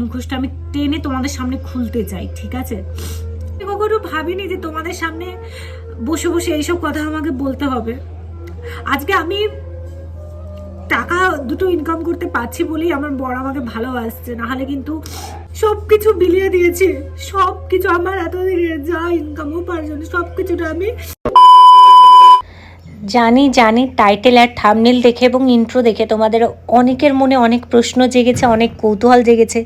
মুখোশটা আমি টেনে তোমাদের সামনে খুলতে চাই, ঠিক আছে? কখনো ভাবিনি যে তোমাদের সামনে বসে বসে এইসব কথা আমাকে বলতে হবে। আজকে আমি টাকা দুটো ইনকাম করতে পারছি বলেই আমার বড় আমাকে ভালোবাসছে, নাহলে কিন্তু সব কিছু বিলিয়ে দিয়েছি। সব কিছু আমার এতদিনের যা ইনকাম উপার্জন সব কিছুটা আমি জানি জানি টাইটেল আর থামনেল দেখে এবং ইন্ট্রো দেখে তোমাদের অনেকের মনে অনেক প্রশ্ন জেগেছে, অনেক কৌতূহল জেগেছে।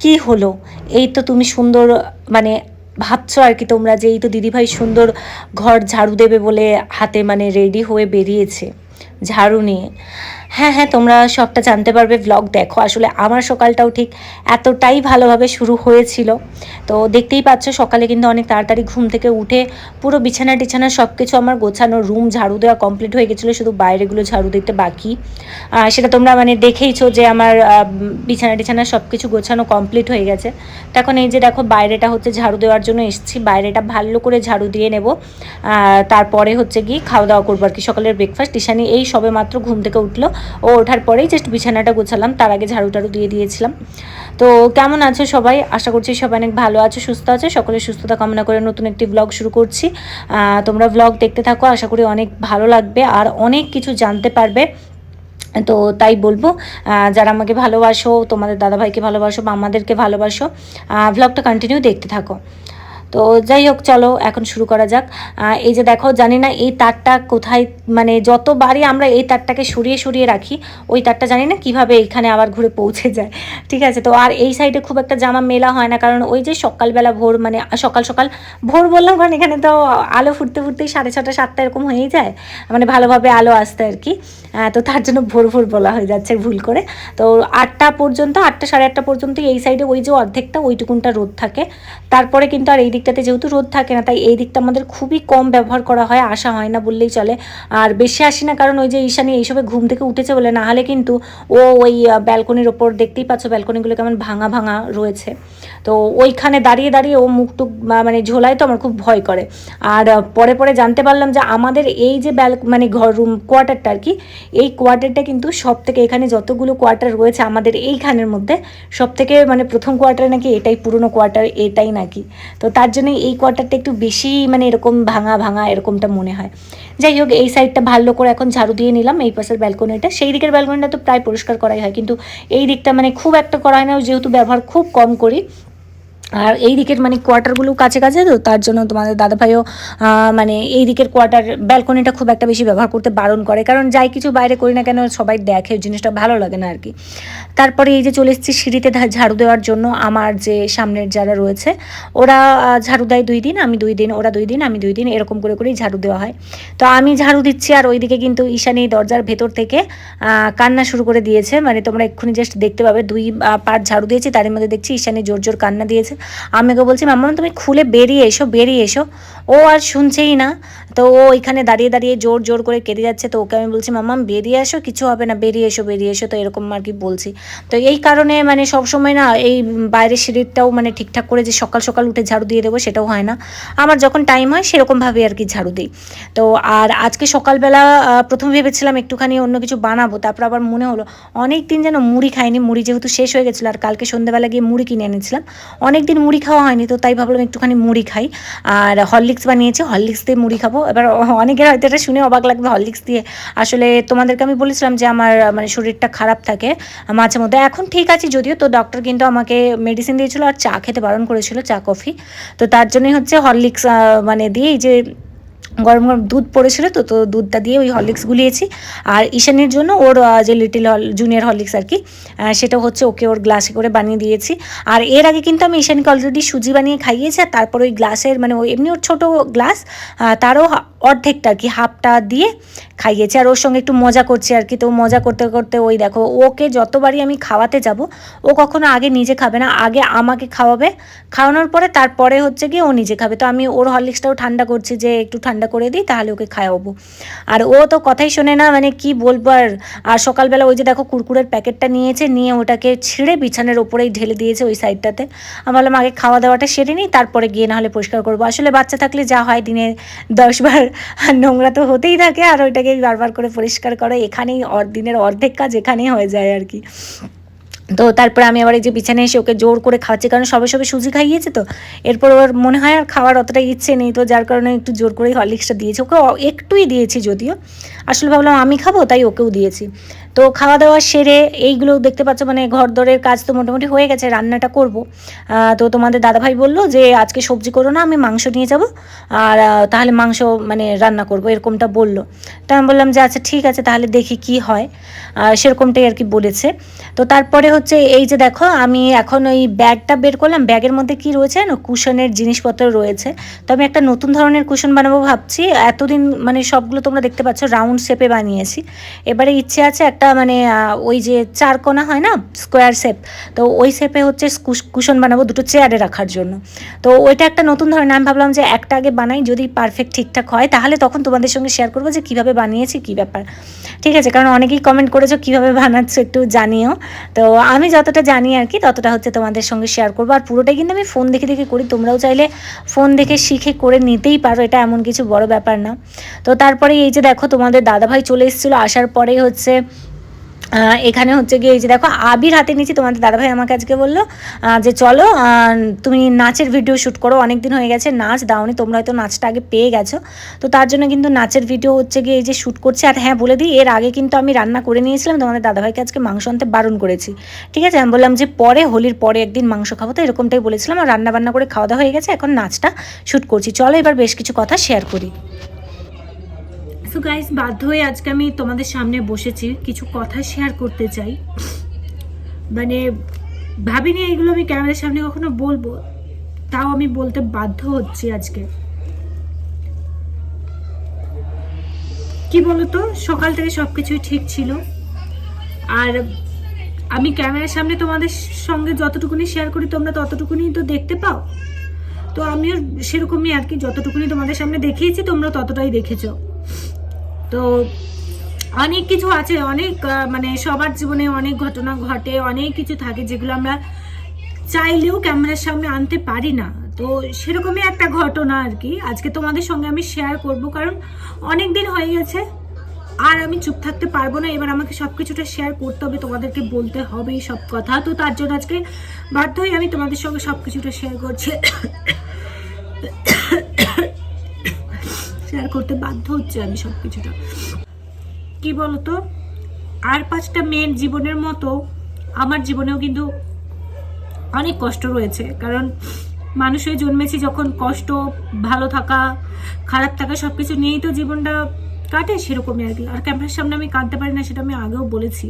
কি হলো? এই তো তুমি সুন্দর মানে ভাবছ আর কি তোমরা যে এই তো দিদিভাই সুন্দর ঘর ঝাড়ু দেবে বলে হাতে মানে রেডি হয়ে বেরিয়েছে। ঝাড়ু নিয়ে। হ্যাঁ হ্যাঁ তোমরা সবটা জানতে পারবে ব্লগ দেখো। আসলে আমার সকালটাও ঠিক এতটাই ভালোভাবে শুরু হয়েছিল। তো দেখতেই পাচ্ছ, সকালে কিন্তু অনেক তাড়াতাড়ি ঘুম থেকে উঠে পুরো বিছানা টিছানা সব কিছু আমার গোছানো রুম ঝাড়ু দেওয়া কমপ্লিট হয়ে গেছিল, শুধু বাইরেগুলো ঝাড়ু দিতে বাকি। সেটা তোমরা মানে দেখেইছো যে আমার বিছানা টিছানা সব কিছু গোছানো কমপ্লিট হয়ে গেছে। তখন এই যে দেখো, বাইরেটা হচ্ছে ঝাড়ু দেওয়ার জন্য এসেছি। বাইরেটা ভালো করে ঝাড়ু দিয়ে নেব। তারপরে হচ্ছে কি খাওয়া দাওয়া করব আর কি। সকালের ব্রেকফাস্ট ঈশানি এই সবে মাত্র ঘুম থেকে উঠল। ও ওঠার পরেই জাস্ট বিছানাটা গোছালাম, তার আগে ঝাড়ু টাড়ু দিয়ে দিয়েছিলাম। তো কেমন আছো সবাই? আশা করছি সবাই অনেক ভালো আছো, সুস্থ আছো। সকলের সুস্থতা কামনা করে নতুন একটি ব্লগ শুরু করছি। তোমরা ব্লগ দেখতে থাকো, আশা করি অনেক ভালো লাগবে আর অনেক কিছু জানতে পারবে। তো তাই বলব যারা আমাকে ভালোবাসো, তোমাদের দাদাভাইকে ভালোবাসো বা আমাদেরকে ভালোবাসো ভ্লগটা কন্টিনিউ দেখতে থাকো। তো যাই হোক চলো, এখন শুরু করা যাক। এই যে দেখো, জানি না এই তারটা কোথায় মানে যতবারই আমরা এই তারটাকে সরিয়ে সরিয়ে রাখি, ওই তারটা জানি না কীভাবে এখানে আবার ঘুরে পৌঁছে যায়। ঠিক আছে, তো আর এই সাইডে খুব একটা জামা মেলা হয় না, কারণ ওই যে সকালবেলা ভোর মানে সকাল সকাল, ভোর বললাম কারণ এখানে তো আলো ফুটতে ফুটতেই সাড়ে ছটা, সাতটা এরকম হয়েই যায় মানে ভালোভাবে আলো আসতে আর কি। তো তার জন্য ভোর ভোর বলা হয়ে যাচ্ছে ভুল করে। তো আটটা পর্যন্ত, আটটা সাড়ে আটটা পর্যন্ত এই সাইডে ওই যে অর্ধেকটা, ওইটুকুনটা রোদ থাকে। তারপরে কিন্তু আর এই দিকটাতে যেহেতু রোদ থাকে না, তাই এই দিকটা আমাদের খুবই কম ব্যবহার করা হয়, আসা হয় না বললেই চলে। আর বেশি আসি না, কারণ ওই যে ঈশানি এইসবে ঘুম থেকে উঠেছে বলে, না হলে কিন্তু ও ওই ব্যালকনির ওপর দেখতেই পাচ্ছ ব্যালকনিগুলো কেমন ভাঙা ভাঙা রয়েছে। তো ওইখানে দাঁড়িয়ে দাঁড়িয়ে ও মুখ টুক মানে ঝোলায় তো আমার খুব ভয় করে। আর পরে পরে জানতে পারলাম যে আমাদের এই যে ব্যাল মানে ঘর রুম, কোয়ার্টারটা আর কি, এই কোয়ার্টারটা কিন্তু সব থেকে এখানে যতগুলো কোয়ার্টার রয়েছে আমাদের এইখানের মধ্যে সব থেকে মানে প্রথম কোয়ার্টার নাকি এটাই, পুরনো কোয়ার্টার এটাই নাকি। তো তার জন্য এই কোয়ার্টারটা একটু বেশি মানে এরকম ভাঙা ভাঙা এরকমটা মনে হয়। যাই হোক, এই সাইডটা ভালো করে এখন ঝাড়ু দিয়ে নিলাম, এই পাশের ব্যালকনিটা সেই দিকের ব্যালকনিটা তো প্রায় পরিষ্কার করাই হয়, কিন্তু এই দিকটা মানে খুব একটা করা হয় না, যেহেতু ব্যবহার খুব কম করি। আর এই দিকের মানে কোয়ার্টারগুলো কাছে কাছে তো, তার জন্য তোমাদের দাদাভাইও মানে এই দিকের কোয়ার্টার ব্যালকনিটা খুব একটা বেশি ব্যবহার করতে বারণ করে। কারণ যাই কিছু বাইরে করি না কেন, সবাই দেখে, জিনিসটা ভালো লাগে না আর কি তারপরে এই যে চলে এসেছি সিঁড়িতে ঝাড়ু দেওয়ার জন্য, আমার যে সামনের যারা রয়েছে, ওরা ঝাড়ু দেয় দুই দিন, আমি দুই দিন, ওরা দুই দিন, আমি দুই দিন, এরকম করে করেই ঝাড়ু দেওয়া হয়। তো আমি ঝাড়ু দিচ্ছি, আর ওইদিকে কিন্তু ঈশানী দরজার ভেতর থেকে কান্না শুরু করে দিয়েছে। মানে তোমরা এক্ষুনি জাস্ট দেখতে পাবে, দুই পার্ট ঝাড়ু দিয়েছি তার মধ্যে দেখছি ঈশানী জোর জোর কান্না দিয়েছে। আমি ওকে বলছি মাম্মা তুমি খুলে বেরিয়ে এসো বেরিয়ে এসো। ও আর শুনছেই না। তো ও ওইখানে দাঁড়িয়ে দাঁড়িয়ে জোর জোর করে কেঁদে যাচ্ছে। তো ওকে আমি বলছি মাম্মাম বেরিয়ে এসো কিছু হবে না, বেরিয়ে এসো বেরিয়ে এসো। তো এরকম আর কি বলছি। তো এই কারণে মানে সব সময় না এই বাইরের সিঁড়িটাও মানে ঠিকঠাক করে যে সকাল সকাল উঠে ঝাড়ু দিয়ে দেবো সেটাও হয় না। আমার যখন টাইম হয় সেরকমভাবে আর কি ঝাড়ু দিই। তো আর আজকে সকালবেলা প্রথমে ভেবেছিলাম একটুখানি অন্য কিছু বানাবো, তারপর আবার মনে হলো অনেক দিন যেন মুড়ি খাইনি, মুড়ি যেহেতু শেষ হয়ে গেছিল আর কালকে সন্ধ্যেবেলা গিয়ে মুড়ি কিনে এনেছিলাম অনেক দিন মুড়ি খাওয়া হয়নি, তো তাই ভাবলাম একটুখানি মুড়ি খাই। আর হরলিক্স বানিয়েছি, হরলিক্স দিয়ে মুড়ি খাব। এবার অনেকের হয়তো এটা শুনে অবাক লাগবে হরলিক্স দিয়ে। আসলে তোমাদেরকে আমি বলেছিলাম যে আমার মানে শরীরটা খারাপ থাকে মাঝে মধ্যে। এখন ঠিক আছে যদিও, তো ডক্টর কিন্তু আমাকে মেডিসিন দিয়েছিলো আর চা খেতে বারণ করেছিল, চা কফি। তো তার জন্যই হচ্ছে হরলিক্স মানে দিয়ে এই যে গরম গরম দুধ পড়েছিল তো তো দুধটা দিয়ে ওই হরলিক্স গুলিয়েছি। আর ঈশানের জন্য ওর যে লিটিল হল জুনিয়র হরলিক্স আর কি সেটা হচ্ছে ওকে ওর গ্লাসে করে বানিয়ে দিয়েছি। আর এর আগে কিন্তু আমি ঈশানকে অলরেডি সুজি বানিয়ে খাইয়েছি, আর তারপর ওই গ্লাসের মানে ওই এমনি ওর ছোটো গ্লাস তারও অর্ধেকটা আর কি হাফটা দিয়ে খাইয়েছি আর ওর সঙ্গে একটু মজা করছি আর কি। তো মজা করতে করতে ওই দেখো, ওকে যতবারই আমি খাওয়াতে যাব, ও কখনো আগে নিজে খাবে না, আগে আমাকে খাওয়াবে। খাওয়ানোর পরে তারপরে হচ্ছে গিয়ে ও নিজে খাবে। তো আমি ওর হরলিক্সটাও ঠান্ডা করছি যে একটু ঠান্ডা করে দিই, তাহলে ওকে খাওয়াবো। আর ও তো কথাই শোনে না মানে কি বলব আর আর সকালবেলা ওই যে দেখো কুরকুরের প্যাকেটটা নিয়েছে, নিয়ে ওটাকে ছিঁড়ে বিছানের ওপরেই ঢেলে দিয়েছে ওই সাইডটাতে। আমি বললাম আগে খাওয়া দাওয়াটা সেরে নিই, তারপরে গিয়ে নাহলে পরিষ্কার করব। আসলে বাচ্চা থাকলে যা হয় দিনে দশবার নোংরা তো হতেই থাকে, আর ওইটাকে বারবার করে পরিষ্কার করো, এখানেই দিনের অর্ধেক কাজ এখানেই হয়ে যায় আর কি। তো তারপরে আমি আবার এই যে বিছানায় এসে ওকে জোর করে খাওয়াচ্ছি, কারণ সবে সবে সুজি খাইয়েছে তো, এরপর ওর মনে হয় আর খাওয়ার অতটা ইচ্ছে নেই তো, যার কারণে একটু জোর করেই হরলিক্সটা দিয়েছি। ওকে একটুই দিয়েছি যদিও, আসলে ভাবলাম আমি খাব, তাই ওকেও দিয়েছি। তো খাওয়া দাওয়া সেরে এইগুলো দেখতে পাচ্ছ মানে ঘর দরের কাজ তো মোটামুটি হয়ে গেছে, রান্নাটা করব। তো তোমাদের দাদাভাই বলল যে, আজকে সবজি করো না, আমি মাংস নিয়ে যাব, আর তাহলে মাংস মানে রান্না করব, এরকমটা বলল। তা আমি বললাম যে আচ্ছা ঠিক আছে, তাহলে দেখি কি হয়। সেরকমটাই আর কি বলেছে। তো তারপরে হচ্ছে, এই যে দেখো, আমি এখন ওই ব্যাগটা বের করলাম, ব্যাগের মধ্যে কি রয়েছে না কুশনের জিনিসপত্র রয়েছে। তো আমি একটা নতুন ধরনের কুশন বানাবো ভাবছি, এতদিন মানে সবগুলো তোমরা দেখতে পাচ্ছ, রাউন্ড শেপে বানিয়েছি। এবারে ইচ্ছে আছে একটা মানে ওই যে চার কোনা হয় না? স্কোয়ার শেপ তো ওই শেপে হচ্ছে কুশ- কুশন বানাবো দুটো চেয়ারে রাখার জন্য। তো ওইটা একটা নতুন ধরনের, আমি ভাবলাম যে একটা আগে বানাই, যদি পারফেক্ট ঠিকঠাক হয়, তাহলে তখন তোমাদের সঙ্গে শেয়ার করব যে কীভাবে বানিয়েছি, কী ব্যাপার। ঠিক আছে, কারণ অনেকেই কমেন্ট করেছ কীভাবে বানাচ্ছো একটু জানিও। তো আমি যতটা জানি আর কি, ততটা হচ্ছে তোমাদের সঙ্গে শেয়ার করব। আর পুরোটাই কিন্তু আমি ফোন দেখে দেখে করি, তোমরাও চাইলে ফোন দেখে শিখে করে নিতেই পারো, এটা এমন কিছু বড় ব্যাপার না। তো তারপরে এই যে দেখো, তোমাদের দাদাভাই চলে এসেছিল, আসার পরেই হচ্ছে এখানে হচ্ছে গিয়ে এই যে দেখো, আবির হাতে নিয়েছি তোমাদের দাদাভাই আমাকে আজকে বলল যে চলো তুমি নাচের ভিডিও শ্যুট করো অনেক দিন হয়ে গেছে, নাচ দাওনি, তোমরা হয়তো নাচটা আগে পেয়ে গেছো। তো তার জন্য কিন্তু নাচের ভিডিও হচ্ছে গিয়ে এই যে শ্যুট করছে, আর হ্যাঁ বলে দিই, এর আগে কিন্তু আমি রান্না করে নিয়েছিলাম, তোমাদের দাদাভাইকে আজকে মাংস আনতে বারণ করেছি। ঠিক আছে? আমি বললাম যে পরে, হোলির পরে একদিন মাংস খাব, তো এরকমটাই বলেছিলাম, আর রান্না বান্না করে খাওয়া দাওয়া হয়ে গেছে, এখন নাচটা শ্যুট করছি। চলো এবার বেশ কিছু কথা শেয়ার করি। সো গাইস বাধ্য হয়ে আজকে আমি তোমাদের সামনে বসেছি, কিছু কথা শেয়ার করতে চাই। মানে ভাবিনি এইগুলো আমি ক্যামেরার সামনে কখনো বলব, তাও আমি বলতে বাধ্য হচ্ছি আজকে। কি বলতো, সকাল থেকে সব কিছুই ঠিক ছিল। আর আমি ক্যামেরার সামনে তোমাদের সঙ্গে যতটুকুনি শেয়ার করি, তোমরা ততটুকুনি তো দেখতে পাও। তো আমিও সেরকমই আর কি, যতটুকুনি তোমাদের সামনে দেখিয়েছি, তোমরা ততটাই দেখেছ। তো অনেক কিছু আছে, অনেক মানে সবার জীবনে অনেক ঘটনা ঘটে, অনেক কিছু থাকে যেগুলো আমরা চাইলেও ক্যামেরার সামনে আনতে পারি না। তো সেরকমই একটা ঘটনা আর কি। আজকে তোমাদের সঙ্গে আমি শেয়ার করব, কারণ অনেক দিন হয়ে গেছে, আর আমি চুপ থাকতে পারব না। এবার আমাকে সব কিছুটা শেয়ার করতে হবে, তোমাদেরকে বলতে হবে সব কথা। তো তার জন্য আজকে বাধ্য হয়ে আমি তোমাদের সঙ্গে সব কিছুটা শেয়ার করছি। করতে বাধ্য হচ্ছে আমি সব কিছুটা কি বলতো? আর পাঁচটা মেয়ের জীবনের মতো আমার জীবনেও কিন্তু অনেক কষ্ট রয়েছে। কারণ মানুষ হয়ে জন্মেছি যখন কষ্ট, ভালো থাকা, খারাপ থাকা সব কিছু নিয়েই তো জীবনটা কাটে সেরকমই আর কি। আর ক্যামেরার সামনে আমি কাঁদতে পারি না, সেটা আমি আগেও বলেছি।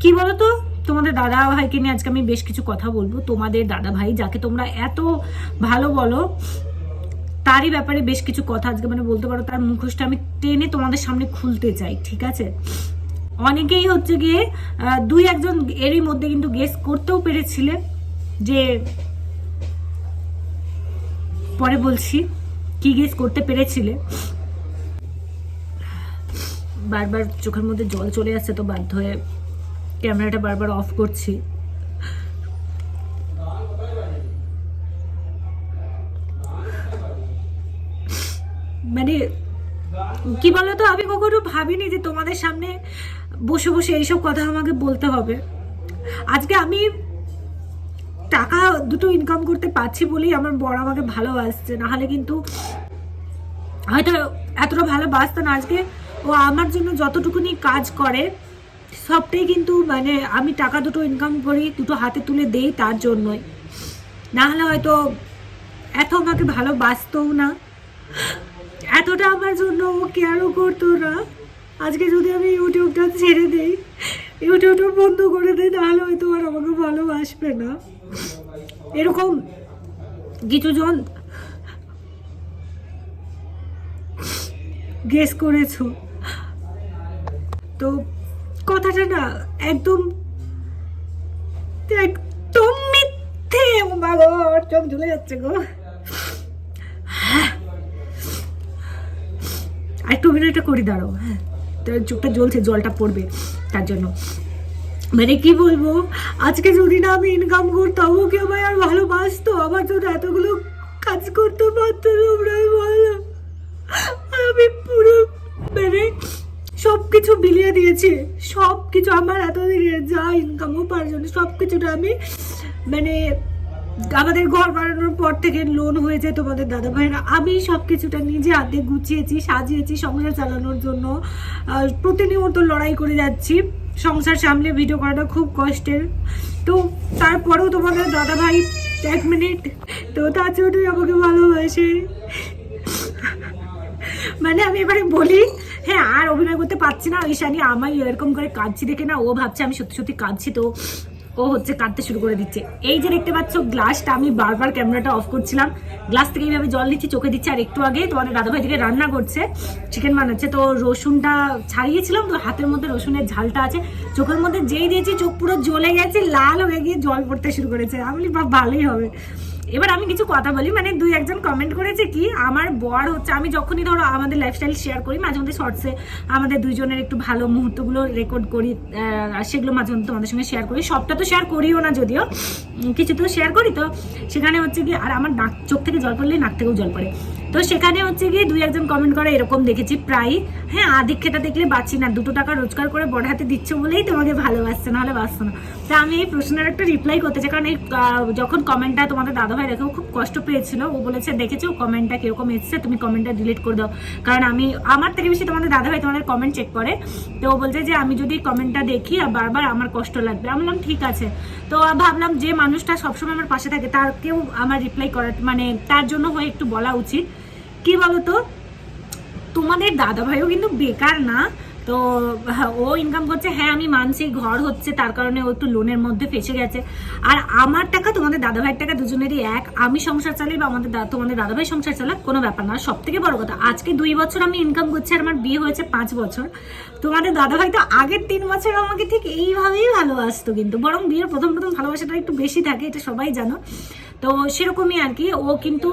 কি বলতো? তোমাদের দাদা ভাইকে নিয়ে আজকে আমি বেশ কিছু কথা বলব। তোমাদের দাদা ভাই, যাকে তোমরা এত ভালো বলো তারই ব্যাপারে বেশ কিছু কথা আজকে মানে বলতে পারো, তার মুখোশটা আমি টেনে তোমাদের সামনে খুলতে চাই, ঠিক আছে? অনেকেই হচ্ছে গিয়ে দুই একজন এরই মধ্যে কিন্তু গেস করতেও পেরেছিলে যে পরে বলছি কি গেস করতে পেরেছিলে। বারবার চোখের মধ্যে জল চলে আসছে তো বাধ্য হয়ে ক্যামেরাটা বারবার অফ করছি। মানে কি বলতো, আমি কখনো ভাবিনি যে তোমাদের সামনে বসে বসে এইসব কথা আমাকে বলতে হবে। আজকে আমি টাকা দুটো ইনকাম করতে পারছি বলেই আমার বড় আমাকে ভালোবাসছে। না হলে কিন্তু হয়তো এতটা ভালোবাসতো না। আজকে ও আমার জন্য যতটুকুনি কাজ করে, সবটাই কিন্তু মানে আমি টাকা দুটো ইনকাম করি, দুটো হাতে তুলে দেই তার জন্যই। না হলে হয়তো এত আমাকে ভালোবাসতও না। এতটা আমার জন্য ও কেয়ারও করতো না? আজকে যদি আমি ইউটিউবটা ছেড়ে দিই, ইউটিউবটা বন্ধ করে দিই, তাহলে হয়তো আর আমাকে ভালোবাসবে না। এরকম কিছু জন গেস করেছ। তো কথাটা না একদম একদম মিথ্যে আমার চোখ ঝুলে যাচ্ছে গো। আর একটু অভিনয়টা করি, দাঁড়াও হ্যাঁ। চোখটা জ্বলছে, জলটা পড়বে, তার জন্য। মানে কি বলব, আজকে যদি না আমি ইনকাম করতাম ও কি আমায় আর ভালোবাসতো, আমার জন্য এতগুলো কাজ করতে পারতো তোমরাই বলো আমি পুরো মানে সব কিছু বিলিয়ে দিয়েছি সব কিছু আমার এতদিনে যা ইনকাম উপার্জন সব কিছুটা আমি মানে আমাদের ঘর বানানোর পর থেকে লোন হয়েছে তোমাদের দাদা ভাইরা আমি সব কিছুটা নিজে হাতে গুছিয়েছি, সাজিয়েছি সংসার চালানোর জন্য। প্রতিনিয়ত লড়াই করে যাচ্ছি। সংসার সামলে ভিডিও করাটা খুব কষ্টের। তো তারপরেও তোমাদের দাদা ভাই এক মিনিট তো তার জন্যই আমাকে ভালোবাসে। মানে আমি এবারে বলি হ্যাঁ আর অভিনয় করতে পারছি না। ঈশানি আমি এরকম করে কাঁদছি দেখে না। ও ভাবছে আমি সত্যি সত্যি কাঁদছি তো। ও হচ্ছে কাঁদতে শুরু করে দিচ্ছে। এই যে দেখতে পাচ্ছ গ্লাসটা, আমি বারবার ক্যামেরাটা অফ করছিলাম। গ্লাস থেকে এইভাবে জল দিচ্ছি চোখে দিচ্ছে। আর একটু আগে তোমাদের দাদাভাই থেকে রান্না করছে চিকেন বানাচ্ছে। তো রসুনটা ছাড়িয়েছিলাম, তো হাতের মধ্যে রসুনের ঝালটা আছে। চোখের মধ্যে যেই দিয়েছি, চোখ পুরো জ্বলে গেছে, লাল হয়ে গিয়ে জল পড়তে শুরু করেছে। আমি বা ভালোই হবে। এবার আমি কিছু কথা বলি মানে দুই একজন কমেন্ট করেছে কি, আমার বর হচ্ছে, আমি যখনই ধরো আমাদের লাইফস্টাইল শেয়ার করি, মাঝে মধ্যে শর্টসে আমাদের দুইজনের একটু ভালো মুহূর্তগুলো রেকর্ড করি সেগুলো মাঝে মধ্যে তোমাদের সঙ্গে শেয়ার করি। সবটা তো শেয়ার করিও না যদিও কিছু তো শেয়ার করি তো, সেখানে হচ্ছে কি, আর আমার নাক, চোখ থেকে জল পড়লে নাক থেকেও জল পড়ে। তো সেখানে হচ্ছে গিয়ে দুই একজন কমেন্ট করে, এরকম দেখেছি প্রায়। হ্যাঁ আদিক্ষেটা দেখলে বাঁচি না, দুটো টাকা রোজগার করে বড় হাতে দিচ্ছ বলেই তোমাকে ভালোবাসছে, নাহলে বাঁচতো না। তা আমি এই প্রশ্নের একটা রিপ্লাই করতে চাই, কারণ এই যখন কমেন্টটা তোমাদের দাদাভাই দেখে খুব কষ্ট পেয়েছিল। ও বলেছে, দেখেছ কমেন্টটা কীরকম এসছে? তুমি কমেন্টটা ডিলিট করে দাও। কারণ আমি, আমার থেকে বেশি তোমাদের দাদাভাই তোমাদের কমেন্ট চেক করে। তো ও বলছে যে, আমি যদি কমেন্টটা দেখি বারবার আমার কষ্ট লাগবে। আমি বললাম, ঠিক আছে। তো ভাবলাম যে মানুষটা সবসময় আমার পাশে থাকে, তারকেও আমার রিপ্লাই করার মানে তার জন্য হয়ে একটু বলা উচিত। কি বলতো? তোমাদের দাদা ভাইও কিন্তু বেকার না। তো হ্যাঁ, ও ইনকাম করছে হ্যাঁ আমি মানছি ঘর হচ্ছে তার কারণে ও একটু লোনের মধ্যে ফেসে গেছে। আর আমার টাকা তোমাদের দাদা ভাইয়ের টাকা দুজনেরই এক। আমি সংসার চালাই বা আমাদের তোমাদের দাদা ভাই সংসার চালাক কোনো ব্যাপার না। সব থেকে বড় কথা আজকে দুই বছর আমি ইনকাম করছি আর আমার বিয়ে হয়েছে পাঁচ বছর। তোমাদের দাদা ভাই তো আগের তিন বছর আমাকে ঠিক এইভাবেই ভালোবাসতো কিন্তু বরং বিয়ের প্রথম প্রথম ভালোবাসাটা একটু বেশি থাকে এটা সবাই জানো। তো সেরকমই আর কি। ও কিন্তু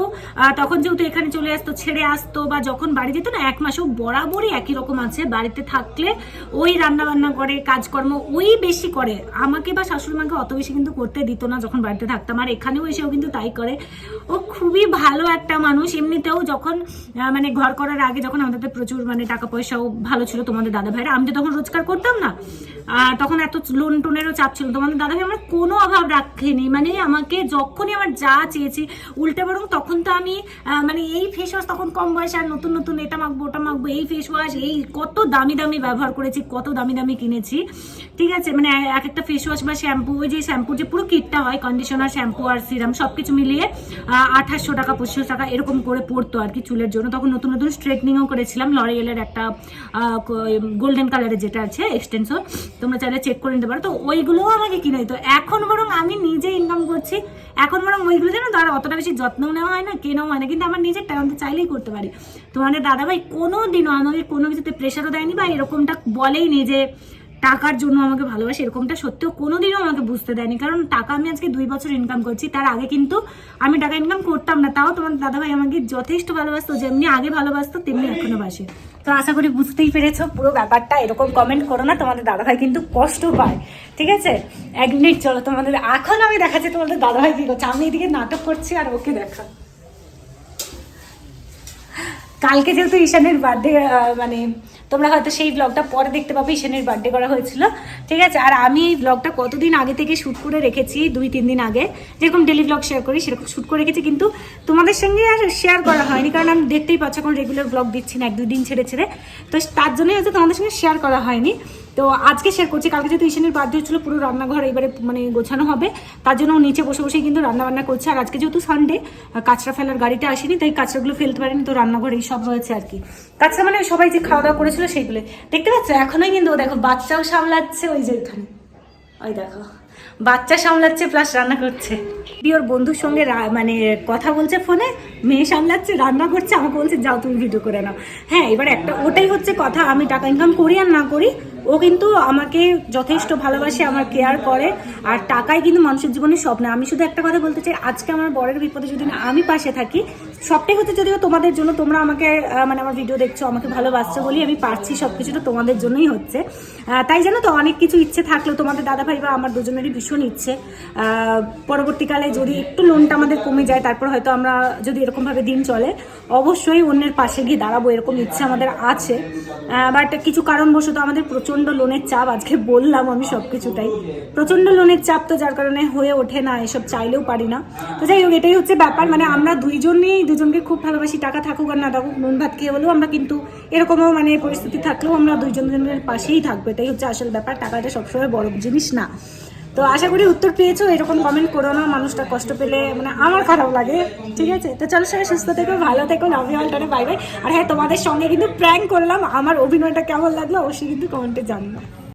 তখন যেহেতু এখানে চলে আসতো, ছেড়ে আসতো বা যখন বাড়ি যেত না, এক মাসেও বরাবরই একই রকম আছে। বাড়িতে থাকলে ওই রান্না বান্না করে, কাজকর্ম ওই বেশি করে। আমাকে বা শাশুড়ি মাকে অত বেশি কিন্তু করতে দিত না যখন বাড়িতে থাকতাম। আর এখানেও এসেও কিন্তু তাই করে। ও খুবই ভালো একটা মানুষ। এমনিতেও যখন মানে ঘর করার আগে যখন আমাদের প্রচুর মানে টাকা পয়সাও ভালো ছিল তোমাদের দাদা ভাইরা আমি তো তখন রোজগার করতাম না। তখন এত লোন টোনেরও চাপ ছিল। তোমাদের দাদা ভাই আমার কোনো অভাব রাখেনি। মানে আমাকে যখনই আমার যা চেয়েছি। উল্টে বরং তখন তো আমি মানে এই ফেস ওয়াশ তখন কম বয়সে আর নতুন নতুন এটা মাখবো, ওটা মাখবো, এই ফেস ওয়াশ এই কত দামি দামি ব্যবহার করেছি, কত দামি দামি কিনেছি। ঠিক আছে? মানে এক একটা ফেস ওয়াশ বা শ্যাম্পু ওই যে শ্যাম্পু যে পুরো কিটটা হয় কন্ডিশনার শ্যাম্পু আর সিরাম সব কিছু মিলিয়ে আঠাশশো টাকা, পঁচিশশো টাকা এরকম করে পড়তো আর কি চুলের জন্য। তখন নতুন নতুন স্ট্রেটনিংও করেছিলাম লরিয়েলের একটা গোল্ডেন কালারের যেটা আছে এক্সটেনশন তোমরা চাইলে চেক করে নিতে পারো। তো ওইগুলোও আমাকে কিনে দিত। এখন বরং আমি নিজে ইনকাম করছি, এখন বরং ওইগুলো জানো তো আর অতটা বেশি যত্নও নেওয়া হয় না, কেনাও হয় না। কিন্তু আমার নিজের টাকা আমি চাইলেই করতে পারি। তোমাদের দাদাভাই কোনো দিনও আমাকে কোনো কিছুতে প্রেশারও দেয়নি বা এরকমটা বলেই নি যে টাকার জন্য আমাকে ভালোবাসে, এরকমটা সত্যিও কোনোদিনও আমাকে বুঝতে দেয়নি। কারণ টাকা আমি আজকে দুই বছর ইনকাম করছি, তার আগে কিন্তু আমি টাকা ইনকাম করতাম না। তাও তোমার দাদাভাই আমাকে যথেষ্ট ভালোবাসতো, যেমনি আগে ভালোবাসতো, তেমনি এখনও বাসে। তো আশা করি বুঝতেই পেরেছ পুরো ব্যাপারটা, এরকম কমেন্ট করো না, তোমাদের দাদাভাই কিন্তু কষ্ট পায়, ঠিক আছে? এক মিনিট চলো, তোমাদের এখন আমি দেখাচ্ছি তোমাদের দাদাভাই কি করছে। আমি এদিকে নাটক করছি আর ওকে দেখা। কালকে যেহেতু ঈশানের বার্থডে মানে তোমরা হয়তো সেই ব্লগটা পরে দেখতে পাবে, ঈশানের বার্থডে করা হয়েছিল। ঠিক আছে? আর আমি এই ব্লগটা কতদিন আগে থেকে শ্যুট করে রেখেছি, দুই, তিন দিন আগে। যেরকম ডেলি ব্লগ শেয়ার করি, সেরকম শ্যুট করে রেখেছি, কিন্তু তোমাদের সঙ্গে আর শেয়ার করা হয়নি, কারণ আমি দেখতেই পাচ্ছি এখন রেগুলার ব্লগ দিচ্ছি না, এক, দুই দিন ছেড়ে ছেড়ে। তো তার জন্যই হয়তো তোমাদের সঙ্গে শেয়ার করা হয়নি। তো আজকে শেয়ার করছি। কালকে যেহেতু ঈশানের বার্থডে হচ্ছিল, পুরো রান্নাঘর এবারে মানে গোছানো হবে। তার জন্য নিচে বসে বসেই কিন্তু রান্না বান্না করছে। আর আজকে যেহেতু সানডে কাঁচরা ফেলার গাড়িটা আসেনি, তাই কাঁচরাগুলো ফেলতে পারেনি, তো রান্নাঘর সব রয়েছে আর কি। কাঁচরা মানে সবাই যে খাওয়া দাওয়া করেছিল সেইগুলো দেখতে পাচ্ছ? এখনোই কিন্তু দেখো, বাচ্চাও সামলাচ্ছে ওই যে ওইখানে ওই দেখো। বাচ্চা সামলাচ্ছে প্লাস রান্না করছে। ওর বন্ধুর সঙ্গে মানে কথা বলছে ফোনে, মেয়ে সামলাচ্ছে, রান্না করছে, আমাকে বলছে, যাও তুমি ভিডিও করে নাও। হ্যাঁ এবার একটা ওটাই হচ্ছে কথা, আমি টাকা ইনকাম করি আর না করি, ও কিন্তু আমাকে যথেষ্ট ভালোবাসে, আমার কেয়ার করে, আর টাকাই কিন্তু মানুষের জীবনে সব না আমি শুধু একটা কথা বলতে চাই, আজকে আমার বরের বিপদে যদি আমি পাশে থাকি সবটাই হচ্ছে যদিও তোমাদের জন্য, তোমরা আমাকে মানে আমার ভিডিও দেখছ, আমাকে ভালোবাসছো বলি, আমি পারছি সব কিছুটা তোমাদের জন্যই হচ্ছে। তাই জানো তো, অনেক কিছু ইচ্ছে থাকলেও তোমাদের দাদা ভাই বা আমার দুজনেরই ভীষণ ইচ্ছে। পরবর্তীকালে যদি একটু লোনটা আমাদের কমে যায়, তারপর হয়তো আমরা যদি এরকমভাবে দিন চলে, অবশ্যই অন্যের পাশে গিয়ে দাঁড়াবো, এরকম ইচ্ছে আমাদের আছে। বাট কিছু কারণবশত আমাদের প্রচণ্ড লোনের চাপ, আজকে বললাম আমি সব কিছুটাই প্রচণ্ড লোনের চাপ তো যার কারণে হয়ে ওঠে না, এসব চাইলেও পারি না। তো যাই হোক, এটাই হচ্ছে ব্যাপার মানে আমরা দুইজনেই দুজনকে খুব ভালোবাসি, টাকা থাকুক আর না থাকুক, নুন ভাত খেয়ে হলেও আমরা কিন্তু এরকমও মানে পরিস্থিতি থাকলেও আমরা দুইজন দুজনের পাশেই থাকব, এটাই হচ্ছে আসল ব্যাপার, টাকাটা সবসময় বড় জিনিস না। তো আশা করি উত্তর পেয়েছ, এরকম কমেন্ট করো না, মানুষটা কষ্ট পেলে মানে আমার খারাপ লাগে, ঠিক আছে? তো চলো সবাই সুস্থ থেকো, ভালো থেকো লাভ ইউ অলটারে বাই বাই আর হ্যাঁ তোমাদের সঙ্গে কিন্তু প্র্যাঙ্ক করলাম, আমার অভিনয়টা কেমন লাগল অবশ্যই কিন্তু কমেন্টে জানব